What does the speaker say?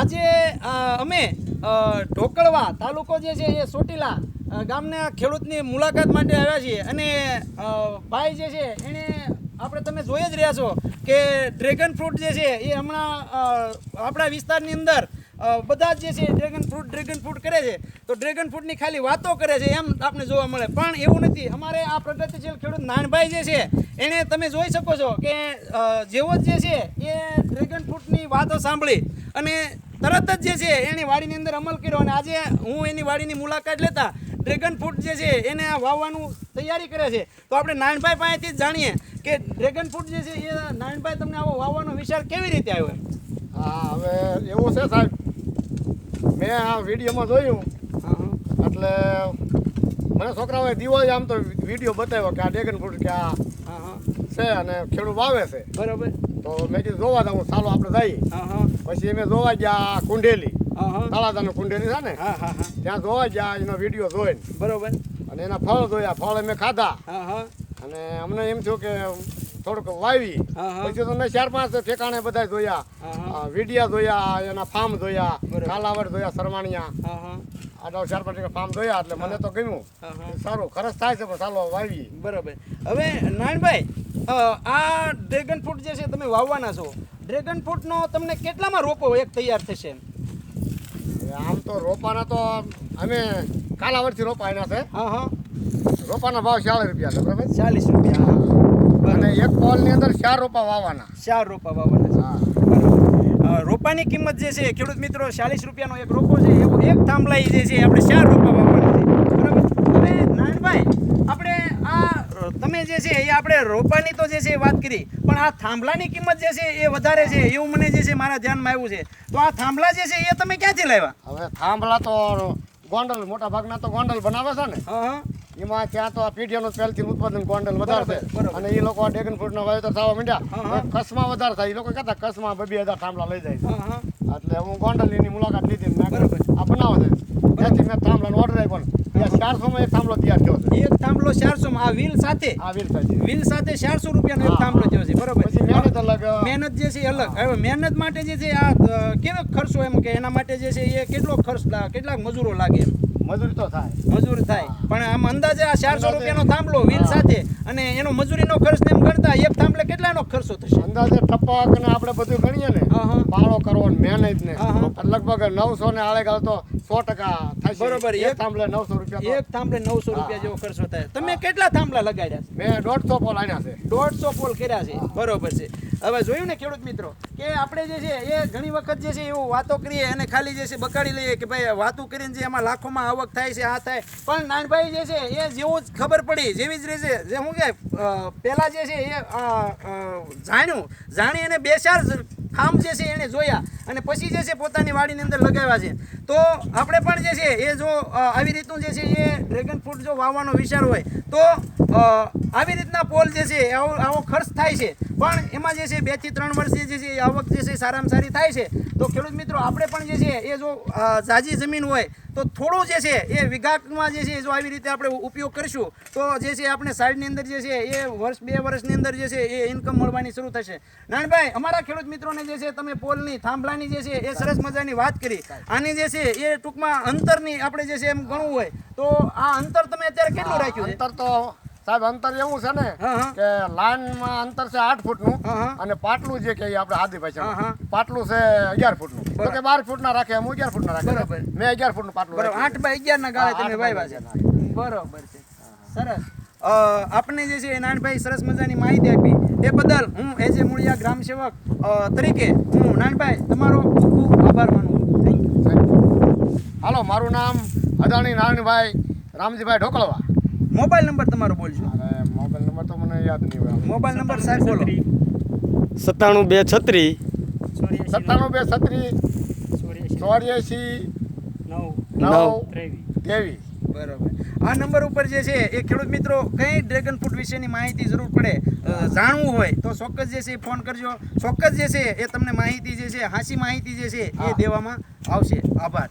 આજે અમે ઢોકળવા તાલુકો જે છે એ ચોટીલા ગામના ખેડૂતની મુલાકાત માટે આવ્યા છીએ. અને ભાઈ જે છે એણે આપણે તમે જોઈ જ રહ્યા છો કે ડ્રેગન ફ્રૂટ જે છે એ હમણાં આપણા વિસ્તારની અંદર બધા જ છે ડ્રેગન ફ્રૂટ ડ્રેગન ફ્રૂટ કરે છે. તો ડ્રેગન ફ્રૂટની ખાલી વાતો કરે છે એમ આપણે જોવા મળે. પણ એવું નથી. અમારે આ પ્રગતિશીલ ખેડૂત નાનભાઈ જે છે એણે તમે જોઈ શકો છો કે જેવો જે છે એ ડ્રેગન ફ્રૂટની વાતો સાંભળી. અને તરત જ જે છે એની વાડીની અંદર અમલ કર્યો અને આજે હું એની વાડીની મુલાકાત લેતા ડ્રેગન ફ્રૂટ જે છે એને આ વાવવાનું તૈયારી કરે છે. તો આપણે નાનભાઈ પાસેથી જ જાણીએ કે ડ્રેગન ફ્રૂટ જે છે એ નાનભાઈ તમને આવો વાવવાનો વિચાર કેવી રીતે આવ્યો? હા હવે એવું છે સાહેબ. મેં આ વિડીયોમાં જોયું. એટલે મને છોકરાઓએ દિવાળી આમ તો વીડિયો બતાવ્યો કે આ ડ્રેગન ફ્રૂટ કે આ છે અને ખેડૂત વાવે છે. બરોબર. તો મેં કીધું જોવા દઉં ચાલો આપણે જઈએ. પછી અમે જોવા ગયા કુંડેલી. તળાજાનું કુંડેલી છે ને? ત્યાં જોવા ગયા એનો વીડિયો જોઈને. બરોબર. અને એના ફળ જોયા ફળ અમે ખાધા. અને અમને એમ થયું કે થોડુંક વાવી. પછી તો મેં ચાર પાંચ ઠેકાણે બધા જોયા. વિડિયા જોયા એના ફાર્મ જોયા. કાલાવડ જોયા સરવાણિયા. હા ચાર પાંચ ફાર્મ જોયા એટલે મને તો ગમ્યું. સારું ખર્ચ થાય છે પણ ચાલો વાવીએ. બરાબર. હવે નાનભાઈ આ ડ્રેગન ફ્રૂટ જે છે તમે વાવવાના છો. ડ્રેગન ફ્રૂટનો તમને કેટલામાં રોપો એક તૈયાર થશે? આમ તો રોપાના તો અમે કાલાવડથી રોપા એના છે. હા હા. રોપાના ભાવ ચાલીસ રૂપિયા છે બરાબર? ચાલીસ રૂપિયા અને એક પોલની અંદર ચાર રોપા વાવવાના. ચાર રોપા વાવવાના હા. બરાબર. રોપાની કિંમત જે છે ખેડૂત મિત્રો ચાલીસ રૂપિયાનો એક રોપો છે એવો એક થાંભલા જે છે આપણે ચાર રોપા વાપરવાના છે. બરાબર? હવે નાનભાઈ આપણે આ તમે જે છે એ આપણે રોપાની તો જે છે વાત કરી પણ આ થાંભલાની કિંમત જે છે એ વધારે છે એવું મને જે છે મારા ધ્યાનમાં આવ્યું છે. તો આ થાંભલા જે છે એ તમે ક્યાંથી લાવ્યા? હવે થાંભલા તો ગોંડલ મોટા ભાગના તો ગોંડલ બનાવે છે ને. હા. એમાં ત્યાં તો આ પીઢીઓનું પહેલથી ઉત્પાદન ગોંડલ વધારે છે બરાબર, બરાબર. અને એ લોકો આ ડ્રેગન ફ્રૂટનો વાવેતર થવા માંડ્યા. કચ્છમાં વધારે થાય. એ લોકો કહેતા કચ્છમાં બે હજાર થાંભલા લઈ જાય એટલે હું ગોંડલની મુલાકાત લીધી આ બનાવો છે. ત્યાંથી મેં થાંભલાનો ઓર્ડર આપ્યો એક થાંભલો તૈયાર થયો છે. એક થાંભલો ચારસો આ વ્હીલ સાથે? આ વીર થાય વ્હીલ સાથે ચારસો રૂપિયાનો એક થાંભલો થયો છે. બરોબર. મહેનત અલગ મહેનત જે છે અલગ. હવે મહેનત માટે જે છે આ કેવો ખર્ચો એમ કે એના માટે જે છે એ કેટલો ખર્ચ કેટલાક મજૂરો લાગે એમ? મજૂરી તો થાય. મજૂરી થાય. પણ આમ અંદાજે આ ચારસો રૂપિયાનો થાંભલો વ્હીલ સાથે અને એનો મજૂરીનો ખર્ચ એમ ગણતા એક થાંભલે કેટલાનો ખર્ચો થશે? અંદાજે ટપક ને આપણે બધું ગણીએ ને હા, હા. પાળો કરવો ને મહેનત ને. લગભગ નવસો ને આળે ગાળ તો સો ટકા થાય બરોબર, એક થાંભલે નવસો રૂપિયા એક થાંભલે નવસો રૂપિયા જેવો ખર્ચો થાય. તમે કેટલા થાંભલા લગાડ્યા છે? મેં દોઢસો પોલ આણ્યા છે. દોઢસો પોલ કર્યા છે. બરોબર છે. હવે જોયું ને ખેડૂત મિત્રો કે આપણે જે છે એ ઘણી વખત જે છે એવું વાતો કરીએ અને ખાલી જે છે બકાડી લઈએ કે ભાઈ વાતો કરીને જે એમાં લાખોમાં આવક થાય છે આ થાય. પણ નાનભાઈ જે છે એ જેવું જ ખબર પડી જેવી જ રીતે જે હું કે પહેલાં જે છે એ જાણ્યું. જાણી અને બે ચાર જે છે એને જોયા અને પછી જે છે પોતાની વાડીની અંદર લગાવ્યા છે. તો આપણે પણ જે છે એ જો આવી રીતનું જે છે એ ડ્રેગન ફ્રૂટ જો વાવવાનો વિચાર હોય, તો આવી રીતના પોલ જે છે આવો આવો ખર્ચ થાય છે. પણ એમાં જે છે બેથી ત્રણ વર્ષે જે છે એ આવક જે છે સારામાં સારી થાય છે તો ખેડૂત મિત્રો આપણે પણ જે છે એ જો ઝાઝી જમીન હોય તો થોડું જે છે એ વિઘાકમાં જે છે જો આવી રીતે આપણે ઉપયોગ કરીશું તો જે છે આપણે સાઈડની અંદર જે છે એ વર્ષ બે વર્ષની અંદર જે છે એ ઇન્કમ મળવાની શરૂ થશે નાનભાઈ અમારા ખેડૂત મિત્રોને જે છે તમે પોલની થાંભલાની જે છે એ સરસ મજાની વાત કરી આની જે છે એ ટૂંકમાં અંતરની આપણે જે છે એમ ગણવું હોય તો આ અંતર તમે અત્યારે કેટલું રાખ્યું અંતર તો સાહેબ અંતર એવું છે ને. કે લાઈનમાં અંતર છે આઠ ફૂટનું. અને પાટલું જે કહીએ આપણે આદિ હા. પાટલું છે અગિયાર ફૂટનું. તો કે બાર ફૂટના રાખે હું અગિયાર ફૂટના રાખે. બરાબર. મેં અગિયાર ફૂટનું પાટલું આઠ બાય અગિયાર ના ગાળે તમે વાવ્યા છે. બરોબર છે. સરસ. આપને જે છે નાનભાઈ સરસ મજાની માહિતી આપી. એ બદલ હું એજ એ મૂળિયા ગ્રામ સેવક તરીકે હું નાનભાઈ તમારો ખૂબ ખૂબ આભાર માનું થેન્ક યુ હાલો મારું નામ અદાણી નારાયણભાઈ રામજીભાઈ ઢોકળવા. મોબાઈલ નંબર તમારો બોલજો. મોબાઈલ નંબર તો મને યાદ નહીં હોય. મોબાઈલ નંબર સાહેબ બોલો. સત્તાણું બે છત્રી. સત્તાણું બે છત્રી. ચોર્યાસી નવ. ત્રેવીસ. બરોબર. આ નંબર ઉપર જે છે એ ખેડૂત મિત્રો કંઈ ડ્રેગન ફ્રૂટ વિશેની માહિતી જરૂર પડે જાણવું હોય તો ચોક્કસ જે છે એ ફોન કરજો. ચોક્કસ જે છે એ તમને માહિતી જે છે હાસી માહિતી જે છે એ દેવામાં આવશે. આભાર.